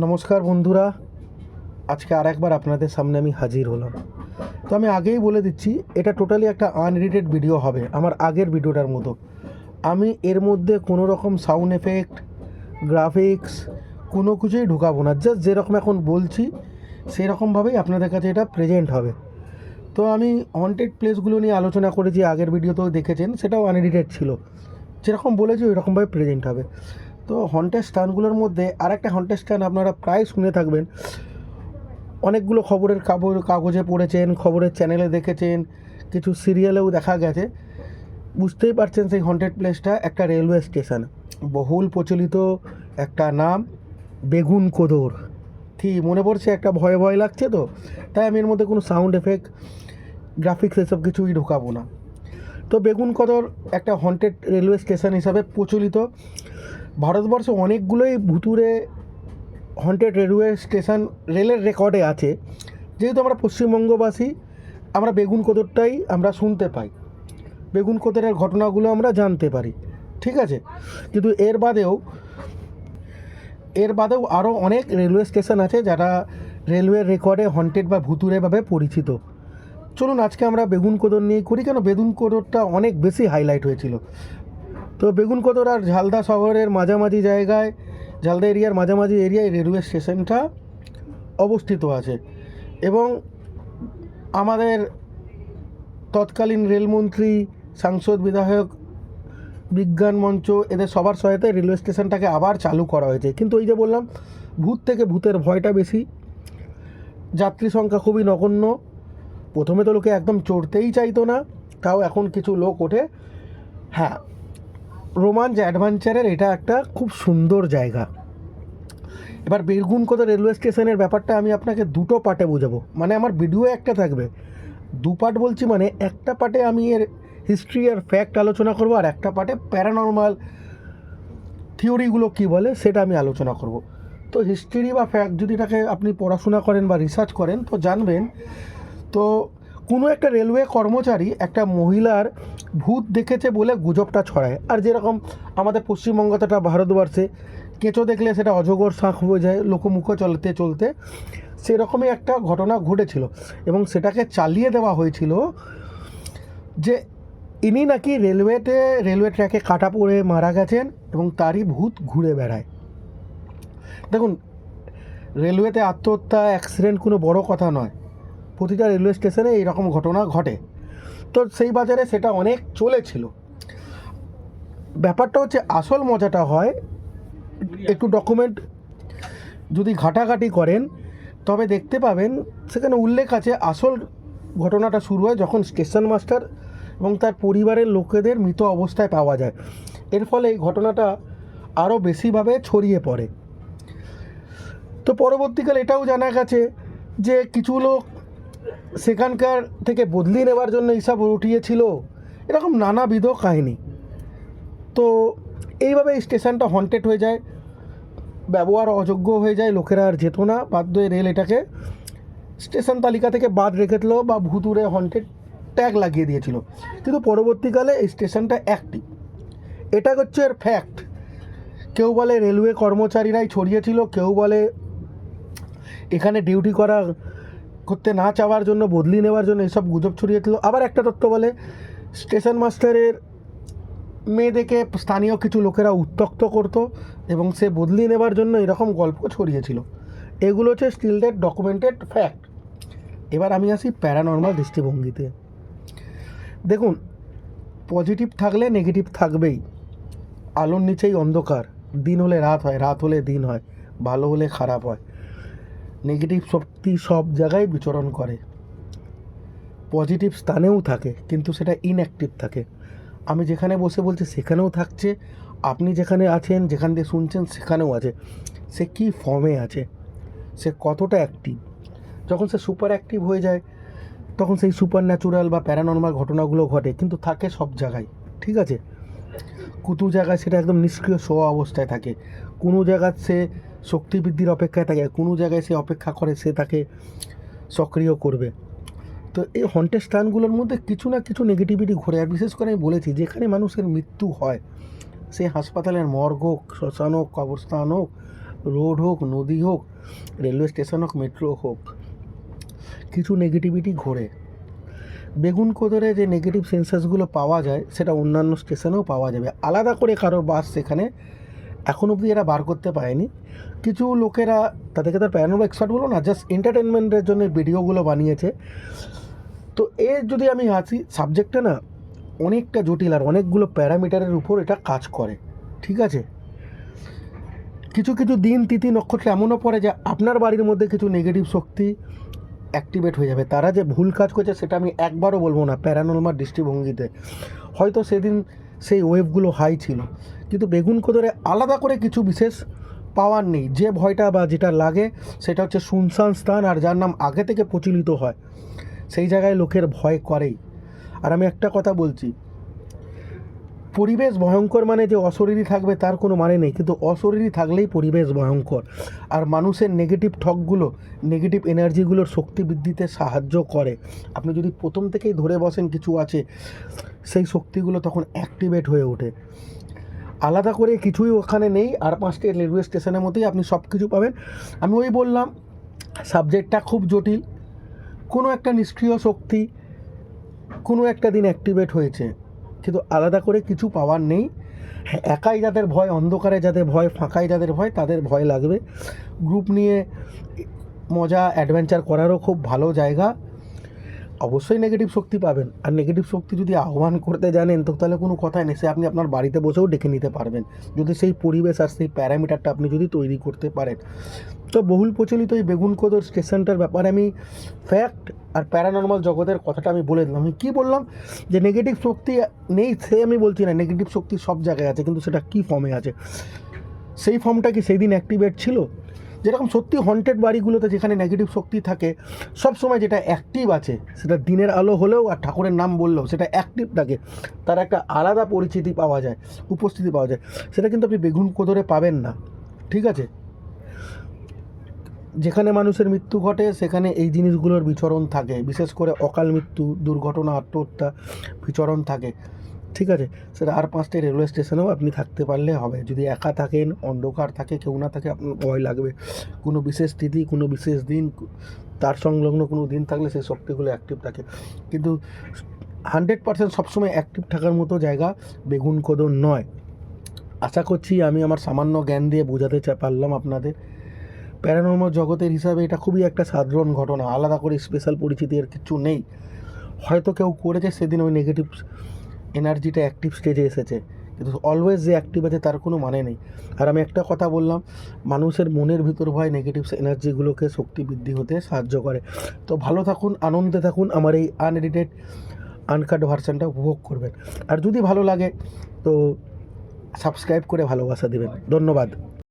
নমস্কার বন্ধুরা। আজকে আর একবার আপনাদের সামনে আমি হাজির হলাম। তো আমি আগেই বলে দিচ্ছি, এটা টোটালি একটা আনএডিটেড ভিডিও হবে, আমার আগের ভিডিওটার মতো। আমি এর মধ্যে কোনো রকম সাউন্ড এফেক্ট গ্রাফিক্স কোনো কিছুই ঢুকাবো না। জাস্ট যেরকম এখন বলছি, সেরকমভাবেই আপনাদের কাছে এটা প্রেজেন্ট হবে। তো আমি হন্টেড প্লেসগুলো নিয়ে আলোচনা করেছি, আগের ভিডিওতেও দেখেছেন, সেটাও আনএডিটেড ছিল। যেরকম বলেছি ওই রকমভাবে প্রেজেন্ট হবে। তো হন্টেড স্থানগুলোর মধ্যে আর একটা হন্টেড স্থান আপনারা প্রায় শুনে থাকবেন। অনেকগুলো খবরের কাগজ কাগজে পড়েছেন, খবরের চ্যানেলে দেখেছেন, কিছু সিরিয়ালেও দেখা গেছে। বুঝতেই পারছেন সেই হন্টেড প্লেসটা একটা রেলওয়ে স্টেশন বহুল প্রচলিত একটা নাম, বেগুন কোদর। ঠিক মনে পড়ছে? একটা ভয় ভয় লাগছে তো? তাই আমি এর মধ্যে কোনো সাউন্ড এফেক্ট গ্রাফিক্স এসব কিছুই ঢোকাবো না। তো বেগুন কদর একটা হন্টেড রেলওয়ে স্টেশন হিসাবে প্রচলিত। ভারতবর্ষে অনেকগুলোই ভুতুরে হন্টেড রেলওয়ে স্টেশন রেলের রেকর্ডে আছে। যেহেতু আমরা পশ্চিমবঙ্গবাসী, আমরা বেগুন কোদরটাই আমরা শুনতে পাই। বেগুন কোদরের ঘটনাগুলো আমরা জানতে পারি, ঠিক আছে? কিন্তু এর বাদেও এর বাদেও আরও অনেক রেলওয়ে স্টেশন আছে যারা রেলওয়ের রেকর্ডে হন্টেড বা ভুতুরেভাবে পরিচিত। চলুন আজকে আমরা বেগুন কোদর নিয়ে করি, কেন বেগুন কোদরটা অনেক বেশি হাইলাইট হয়েছিল। তো বেগুন কোদর আর ঝালদা শহরের মাঝামাঝি জায়গায়, ঝালদা এরিয়ার মাঝামাঝি এরিয়ায় রেলওয়ে স্টেশনটা অবস্থিত আছে। এবং আমাদের তৎকালীন রেলমন্ত্রী, সাংসদ, বিধায়ক, বিজ্ঞান মঞ্চ, এদের সবার সহায়তায় রেলওয়ে স্টেশনটাকে আবার চালু করা হয়েছে। কিন্তু ওই যে বললাম, ভূত থেকে ভূতের ভয়টা বেশি। যাত্রী সংখ্যা খুবই নগণ্য। প্রথমে তো লোকে একদম চড়তেই চাইতো না, তাও এখন কিছু লোক ওঠে। হ্যাঁ রোমাঞ্চ অ্যাডভেঞ্চারের, এটা একটা খুব সুন্দর জায়গা। এবার বীরগুন কোথা রেলওয়ে স্টেশনের ব্যাপারটা আমি আপনাকে দুটো পার্টে বোঝাবো। মানে আমার ভিডিও একটা থাকবে। দু পার্ট বলছি মানে একটা পার্টে আমি এর হিস্ট্রি আর ফ্যাক্ট আলোচনা করব আর একটা পার্টে প্যারানর্মাল থিওরিগুলো কী বলে সেটা আমি আলোচনা করব। তো হিস্ট্রি বা ফ্যাক্ট যদি তাকে আপনি পড়াশোনা করেন বা রিসার্চ করেন, তো জানবেন, তো কোনো একটা রেলওয়ে কর্মচারী একটা মহিলার ভূত দেখেছে বলে গুজবটা ছড়ায়। আর যেরকম আমাদের পশ্চিমবঙ্গ পশ্চিমবঙ্গটা ভারতবর্ষে, কেঁচো দেখলে সেটা অজগর, শাঁখ হয়ে যায়, লোকমুখ চলতে চলতে, সেরকমই একটা ঘটনা ঘটেছিল। এবং সেটাকে চালিয়ে দেওয়া হয়েছিল যে ইনি নাকি রেলওয়েতে, রেলওয়ে ট্র্যাকে কাটা পড়ে মারা গেছেন এবং তারই ভূত ঘুরে বেড়ায়। দেখুন, রেলওয়েতে আত্মহত্যা, অ্যাক্সিডেন্ট কোনো বড় কথা নয়। প্রতিটা রেলওয়ে স্টেশনে এইরকম ঘটনা ঘটে। তো সেই বাজারে সেটা অনেক চলেছিল। ব্যাপারটা হচ্ছে আসল মজাটা হয়, একটু ডকুমেন্ট যদি ঘাটাঘাটি করেন, তবে দেখতে পাবেন সেখানে উল্লেখ আছে আসল ঘটনাটা শুরু হয় যখন স্টেশন মাস্টার এবং তার পরিবারের লোকেদের মৃত অবস্থায় পাওয়া যায়। এর ফলে এই ঘটনাটা আরও বেশিভাবে ছড়িয়ে পড়ে। তো পরবর্তীকালে এটাও জানা গেছে যে কিছু লোক সেখানকার থেকে বদলি নেওয়ার জন্য হিসাব উঠিয়েছিল, এরকম নানাবিধ কাহিনী। তো এইভাবে এই স্টেশনটা হন্টেড হয়ে যায়, ব্যবহার অযোগ্য হয়ে যায়, লোকেরা আর যেত না, বাধ্য রেল এটাকে স্টেশন তালিকা থেকে বাদ রেখেছিল বা ভুতুরে হন্টেড ট্যাগ লাগিয়ে দিয়েছিল। কিন্তু পরবর্তীকালে এই স্টেশনটা অ্যাক্টিভ এটা হচ্ছে এর ফ্যাক্ট কেউ বলে রেলওয়ে কর্মচারীরাই ছড়িয়েছিল, কেউ বলে এখানে ডিউটি করা করতে না চাওয়ার জন্য, বদলি নেওয়ার জন্য এসব গুজব ছড়িয়েছিল আবার একটা তথ্য বলে, স্টেশন মাস্টারের মেয়েদেরকে স্থানীয় কিছু লোকেরা উত্তক্ত করতো এবং সে বদলি নেওয়ার জন্য এরকম গল্প ছড়িয়েছিল। এগুলো হচ্ছে স্টিল ডেট ডকুমেন্টেড ফ্যাক্ট এবার আমি আসি প্যারানর্মাল দৃষ্টিভঙ্গিতে। দেখুন পজিটিভ থাকলে নেগেটিভ থাকবেই। আলোর নিচেই অন্ধকার। দিন হলে রাত হয়, রাত হলে দিন হয়। ভালো হলে খারাপ হয়। নেগেটিভ শক্তি সব জায়গায় বিচরণ করে। পজিটিভ স্থানেও থাকে, কিন্তু সেটা ইনঅ্যাক্টিভ থাকে। আমি যেখানে বসে বলছি সেখানেও থাকছে, আপনি যেখানে আছেন, যেখান দিয়ে শুনছেন সেখানেও আছে। সে কী ফর্মে আছে? সে কতটা অ্যাক্টিভ যখন সে সুপার অ্যাক্টিভ হয়ে যায়, তখন সেই সুপার ন্যাচুরাল বা প্যারানর্মাল ঘটনাগুলো ঘটে, কিন্তু থাকে সব জায়গায়, ঠিক আছে? কুতু জায়গায় সেটা একদম নিষ্ক্রিয় শোয়া অবস্থায় থাকে। কোনো জায়গায় সে শক্তি বৃদ্ধির অপেক্ষায় থাকে, কোনো জায়গায় সে অপেক্ষা করে সে তাকে সক্রিয় করবে। তো এই হন্টেড স্থানগুলোর মধ্যে কিছু না কিছু নেগেটিভিটি ঘটে আর বিশেষ করে আমি বলেছি, যেখানে মানুষের মৃত্যু হয়, সে হাসপাতালের মর্গ হোক, শ্মশান হোক, কবরস্থান হোক, রোড হোক, নদী হোক, রেলওয়ে স্টেশন হোক, মেট্রো হোক, কিছু নেগেটিভিটি ঘোরে। বেগুন কোদরে যে নেগেটিভ সেন্সাসগুলো পাওয়া যায়, সেটা অন্যান্য স্টেশনেও পাওয়া যাবে। আলাদা করে কারোর বাস সেখানে এখন অবধি এরা বার করতে পারেনি। কিছু লোকেরা তাদেরকে তার প্যারানোর এক্সপার্ট বলো না জাস্ট এন্টারটেনমেন্টের জন্য ভিডিওগুলো বানিয়েছে। তো এর যদি আমি আসি সাবজেক্টটা না অনেকটা জটিল আর অনেকগুলো প্যারামিটারের উপর এটা কাজ করে, ঠিক আছে? কিছু কিছু দিন তিথি নক্ষত্র এমনও পড়ে যে আপনার বাড়ির মধ্যে কিছু নেগেটিভ শক্তি অ্যাক্টিভেট হয়ে যাবে। তারা যে ভুল কাজ করছে সেটা আমি একবারও বলব না প্যারানোলমার দৃষ্টিভঙ্গিতে। হয়তো সেদিন সেই ওয়েভগুলো হাই ছিল। কিন্তু বেগুন কোদরে আলাদা করে কিছু বিশেষ পাওয়ার নেই। যে ভয়টা বা যেটা লাগে, সেটা হচ্ছে শুনশান স্থান আর যার নাম আগে থেকে প্রচলিত হয়। সেই জায়গায় লোকের ভয় করেই। আর আমি একটা কথা বলছি পরিবেশ ভয়ঙ্কর মানে যে অশরীরী থাকবে তার কোনো মানে নেই, কিন্তু অশরীরী থাকলেই পরিবেশ ভয়ঙ্কর। আর মানুষের নেগেটিভ ঠকগুলো নেগেটিভ এনার্জিগুলোর শক্তি বৃদ্ধিতে সাহায্য করে। আপনি যদি প্রথম থেকেই ধরে বসেন কিছু আছে, সেই শক্তিগুলো তখন অ্যাক্টিভেট হয়ে ওঠে। আলাদা করে কিছুই ওখানে নেই, আর পাঁচটি রেলওয়ে স্টেশনের মধ্যেই আপনি সব কিছু পাবেন। আমি ওই বললাম সাবজেক্টটা খুব জটিল। কোনো একটা নিষ্ক্রিয় শক্তি কোনো একটা দিন অ্যাক্টিভেট হয়েছে। কিন্তু আলাদা করে কিছু পাওয়ার নেই। হ্যাঁ একাই যাদের ভয়, অন্ধকারে যাদের ভয়, ফাঁকাই যাদের ভয়, তাদের ভয় লাগবে। গ্রুপ নিয়ে মজা, অ্যাডভেঞ্চার করারও খুব ভালো জায়গা। অবশ্যই নেগেটিভ শক্তি পাবেন। আর নেগেটিভ শক্তি যদি আহ্বান করতে জানেন, তো তাহলে কোনো কথাই নেই। সে আপনি আপনার বাড়িতে বসেও ডেকে নিতে পারবেন। যদি সেই পরিবেশ আর সেই প্যারামিটারটা আপনি যদি তৈরি করতে পারেন। তো বহুল প্রচলিত এই বেগুনকোদর স্টেশনটার ব্যাপারে আমি ফ্যাক্ট আর প্যারানর্মাল জগতের কথাটা আমি বলে দিলাম। আমি কী বললাম? যে নেগেটিভ শক্তি নেই, সে আমি বলছি না। নেগেটিভ শক্তি সব জায়গায় আছে, কিন্তু সেটা কী ফর্মে আছে? সেই ফর্মটা কি সেই দিন অ্যাক্টিভেট ছিল? যেরকম সত্যি হন্টেড বাড়িগুলোতে যেখানে নেগেটিভ শক্তি থাকে, সব সময় যেটা অ্যাক্টিভ আছে, সেটা দিনের আলো হলেও আর ঠাকুরের নাম বললেও সেটা অ্যাক্টিভ থাকে। তার একটা আলাদা পরিচিতি পাওয়া যায়, উপস্থিতি পাওয়া যায়। সেটা কিন্তু আপনি বেগুন কোদরে পাবেন না। ঠিক আছে? যেখানে মানুষের মৃত্যু ঘটে, সেখানে এই জিনিসগুলোর বিচরণ থাকে। বিশেষ করে অকাল মৃত্যু, দুর্ঘটনা, আত্মহত্যা বিচরণ থাকে। ঠিক আছে? সেটা আর পাঁচটি রেলওয়ে স্টেশনেও আপনি থাকতে পারলে হবে। যদি একা থাকেন, অন্ধকার থাকে, কেউ না থাকে, আপনার ভয় লাগবে। কোনো বিশেষ তিথি, কোনো বিশেষ দিন, তার সংলগ্ন কোনো দিন থাকলে সেই শক্তিগুলো অ্যাক্টিভ থাকে। কিন্তু হান্ড্রেড পার্সেন্ট সবসময় অ্যাক্টিভ থাকার মতো জায়গা বেগুন কদর নয়। আশা করছি আমি আমার সামান্য জ্ঞান দিয়ে বোঝাতে পারলাম আপনাদের। প্যারানর্মাল জগতের হিসাবে এটা খুবই একটা সাধারণ ঘটনা। আলাদা করে স্পেশাল পরিচিতি এর কিছু নেই। হয়তো কেউ করেছে, সেদিন ওই নেগেটিভ এনার্জিটা অ্যাক্টিভ স্টেজে এসেছে। কিন্তু অলওয়েজ যে অ্যাক্টিভ আছে তার কোনো মানে নেই। আর আমি একটা কথা বললাম, মানুষের মনের ভিতর ভয় নেগেটিভ এনার্জিগুলোকে শক্তি বৃদ্ধি হতে সাহায্য করে। তো ভালো থাকুন, আনন্দে থাকুন, আমার এই আনএডিটেড আনকাট ভার্সানটা উপভোগ করবেন। আর যদি ভালো লাগে, তো সাবস্ক্রাইব করে ভালোবাসা দেবেন। ধন্যবাদ।